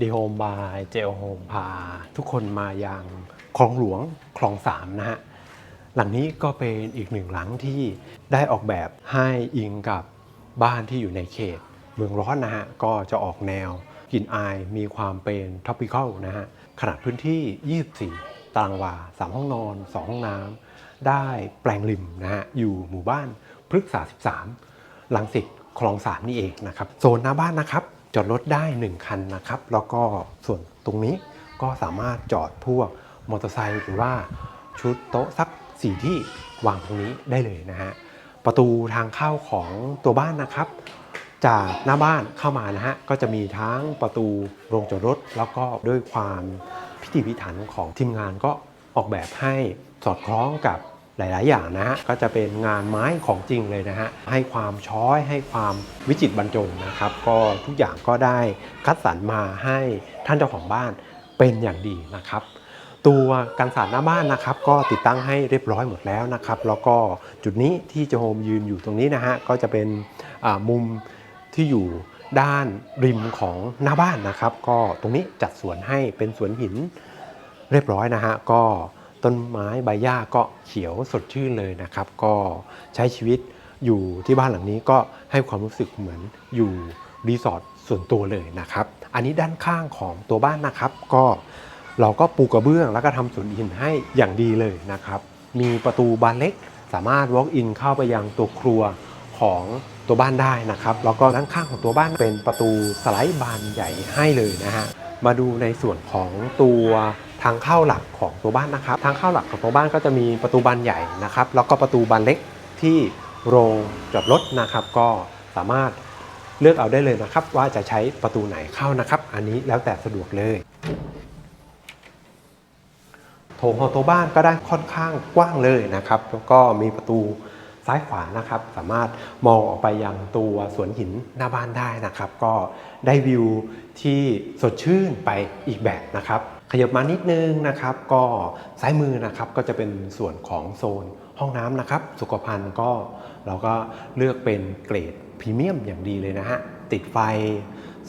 ดีโฮมบายเจลโฮมพา ทุกคนมายังคลองหลวงคลองสามนะฮะ หลังนี้ก็เป็นอีกหนึ่งหลังที่ได้ออกแบบให้อิงกับบ้านที่อยู่ในเขต เมืองร้อนนะฮะ ก็จะออกแนวกลิ่นอายมีความเป็นท็อปิคอลนะฮะ ขนาดพื้นที่ 24 ตารางวา 3 ห้องนอน 2 ห้องน้ำได้แปลงริมนะฮะ อยู่หมู่บ้านพฤกษา 13หลังสิตคลองสามนี่เองนะครับ โซนหน้าบ้านนะครับ จอดรถได้ 1 คันนะครับ แล้วก็ส่วนตรงนี้ก็สามารถจอดพวกมอเตอร์ไซค์หรือว่าชุดโต๊ะสักสี่ที่วางตรงนี้ได้เลยนะฮะประตูทางเข้าของตัวบ้านนะครับ จากหน้าบ้านเข้ามานะฮะก็จะมีทั้งประตูโรงจอดรถ แล้วก็ด้วยความพิถีพิถันของทีมงานก็ออกแบบให้สอดคล้องกับ หลาย ๆ อย่างนะฮะก็จะเป็นงานไม้ของจริงเลยนะฮะให้ความช้อยให้ความวิจิตรบรรจงนะครับ ก็ทุกอย่างก็ได้คัดสรรมาให้ท่านเจ้าของบ้านเป็นอย่างดีนะครับ ตัวกันศาสตร์หน้าบ้านนะครับ ก็ติดตั้งให้เรียบร้อยหมดแล้วนะครับ แล้วก็จุดนี้ที่เจโฮมยืนอยู่ตรงนี้นะฮะก็จะเป็นมุมที่อยู่ด้านริมของหน้าบ้านนะครับ ก็ตรงนี้จัดสวนให้เป็นสวนหินเรียบร้อยนะฮะก็ ต้นไม้ใบหญ้าก็เขียวสดชื่นเลยนะครับ ก็ใช้ชีวิตอยู่ที่บ้านหลังนี้ก็ให้ความรู้สึกเหมือนอยู่รีสอร์ทส่วนตัวเลยนะครับ อันนี้ด้านข้างของตัวบ้านนะครับ ก็เราก็ปูกระเบื้องแล้วก็ทำสวนหินให้อย่างดีเลยนะครับ มีประตูบานเล็กสามารถ walk in เข้าไปยังตัวครัวของตัวบ้านได้นะครับ แล้วก็ด้านข้างของตัวบ้านเป็นประตูสไลด์บานใหญ่ให้เลยนะฮะมาดูในส่วนของตัว ทางเข้าหลักของตัวบ้านนะครับ ทางเข้าหลักของตัวบ้านก็จะมีประตูบานใหญ่นะครับ แล้วก็ประตูบานเล็กที่โรงจอดรถนะครับ ก็สามารถเลือกเอาได้เลยนะครับ ว่าจะใช้ประตูไหนเข้านะครับ อันนี้แล้วแต่สะดวกเลยโถงของตัวบ้านก็ได้ค่อนข้างกว้างเลยนะครับ แล้วก็มีประตูซ้ายขวานะครับ สามารถมองออกไปยังตัวสวนหินหน้าบ้านได้นะครับ ก็ได้วิวที่สดชื่นไปอีกแบบนะครับ ขยับมานิดนึงนะครับ ก็ซ้ายมือนะครับก็จะเป็นส่วนของโซนห้องน้ำนะครับ สุขภัณฑ์ก็เราก็เลือกเป็นเกรดพรีเมียมอย่างดีเลยนะฮะ ติดไฟ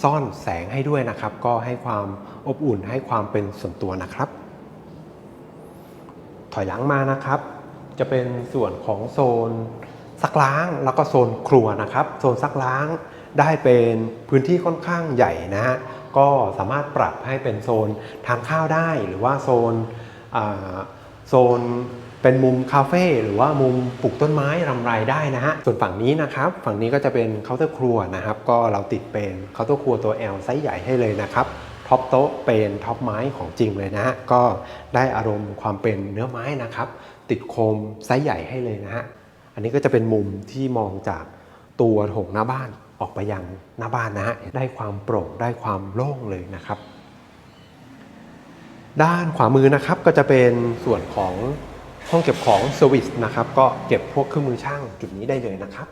ซ่อนแสงให้ด้วยนะครับ ก็ให้ความอบอุ่นให้ความเป็นส่วนตัวนะครับ ถอยหลังมานะครับ จะเป็นส่วนของโซนซักล้างแล้วก็โซนครัวนะครับ โซนซักล้างได้เป็นพื้นที่ค่อนข้างใหญ่นะฮะ ก็สามารถปรับให้เป็นโซนทานข้าวได้ หรือว่าโซนโซนเป็นมุมคาเฟ่หรือว่ามุมปลูกต้นไม้รำไรได้นะฮะ ส่วนฝั่งนี้นะครับ ฝั่งนี้ก็จะเป็นเคาน์เตอร์ครัวนะครับ ก็เราติดเป็นเคาน์เตอร์ครัวตัว L ไซส์ใหญ่ให้เลยนะครับท็อปโต๊ะเป็นท็อปไม้ของจริงเลยนะฮะ ก็ได้อารมณ์ความเป็นเนื้อไม้นะครับ ติดโคมไซส์ใหญ่ให้เลยนะฮะ อันนี้ก็จะเป็นมุมที่มองจากตัวโถงหน้าบ้าน ออกไปยังหน้าบ้านนะฮะได้ความโปร่งได้ความโล่งเลยนะครับ ด้านขวามือนะครับก็จะเป็นส่วนของห้องเก็บของเซอร์วิสนะครับก็เก็บพวกเครื่องมือช่างจุดนี้ได้เลยนะครับ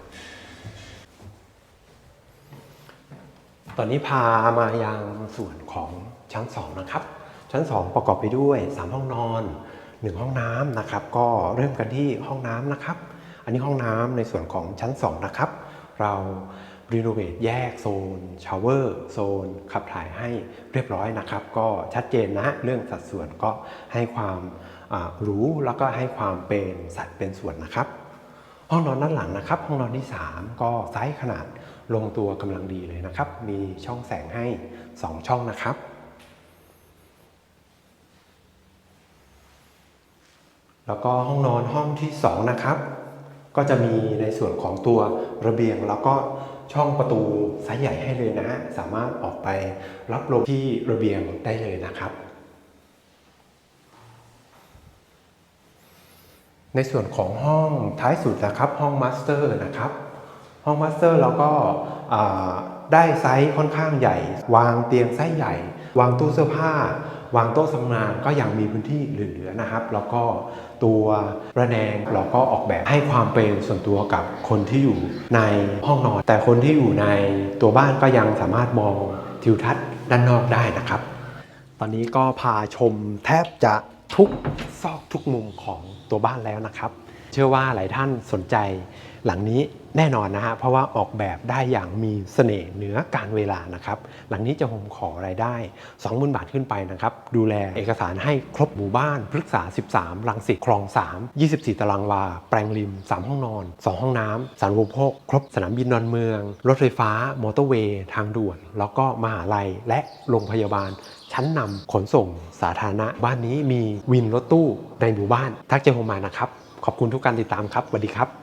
ตอนนี้พามายังส่วนของชั้น 2 นะครับ ชั้น 2 ประกอบไปด้วย 3 ห้องนอน 1 ห้องน้ำนะครับ ก็เริ่มกันที่ห้องน้ำนะครับ อันนี้ห้องน้ำในส่วนของชั้น 2 นะครับ เรา รีโนเวทแยกโซนชาวเวอร์โซนขับถ่ายให้เรียบร้อยนะครับ ก็ชัดเจนนะเรื่องสัดส่วนก็ให้ความรู้แล้วก็ให้ความเป็นสัดเป็นส่วนนะครับ ห้องนอนด้านหลังนะครับ ห้องนอนที่ 3 ก็ไซส์ขนาดลงตัวกำลังดีเลยนะครับ มีช่องแสงให้ 2 ช่องนะครับแล้วก็ห้องนอนห้องที่ 2 นะครับ ก็จะมีในส่วนของตัวระเบียงแล้วก็ช่องประตูไซส์ใหญ่ให้เลยนะ สามารถออกไปรับลมที่ระเบียงได้เลยนะครับ ในส่วนของห้องท้ายสุดนะครับ ห้องมาสเตอร์นะครับ ห้องมาสเตอร์เราก็ได้ไซส์ค่อนข้างใหญ่ วางเตียงไซส์ใหญ่ วางตู้เสื้อผ้า วางโต๊ะทำงานก็ยังมีพื้นที่เหลือๆนะครับ แล้วก็ตัวระแนงเราก็ออกแบบให้ความเป็นส่วนตัวกับคนที่อยู่ในห้องนอน แต่คนที่อยู่ในตัวบ้านก็ยังสามารถมองทิวทัศน์ด้านนอกได้นะครับ ตอนนี้ก็พาชมแทบจะทุกซอกทุกมุมของตัวบ้านแล้วนะครับ เชื่อว่าหลายท่านสนใจหลังนี้แน่นอนนะฮะเพราะว่าออกแบบได้อย่างมีเสน่ห์เหนือการเวลานะครับ หลังนี้จะผมขอรายได้ 20,000 บาทขึ้นไปนะครับ ดูแลเอกสารให้ครบหมู่บ้านพฤกษา 13 รังสิตคลอง 3 24 ตารางวา แปลงริม 3 ห้องนอน 2 ห้องน้ำสารอุโภค ครบสนามบินดอนเมือง รถไฟฟ้า มอเตอร์เวย์ ทางด่วน แล้วก็มหาลัยและโรงพยาบาลชั้นนำขนส่งสาธารณะบ้านนี้มีวินรถตู้ในหมู่บ้านทักเจอผมมานะครับ ขอบคุณทุกการติดตามครับสวัสดีครับ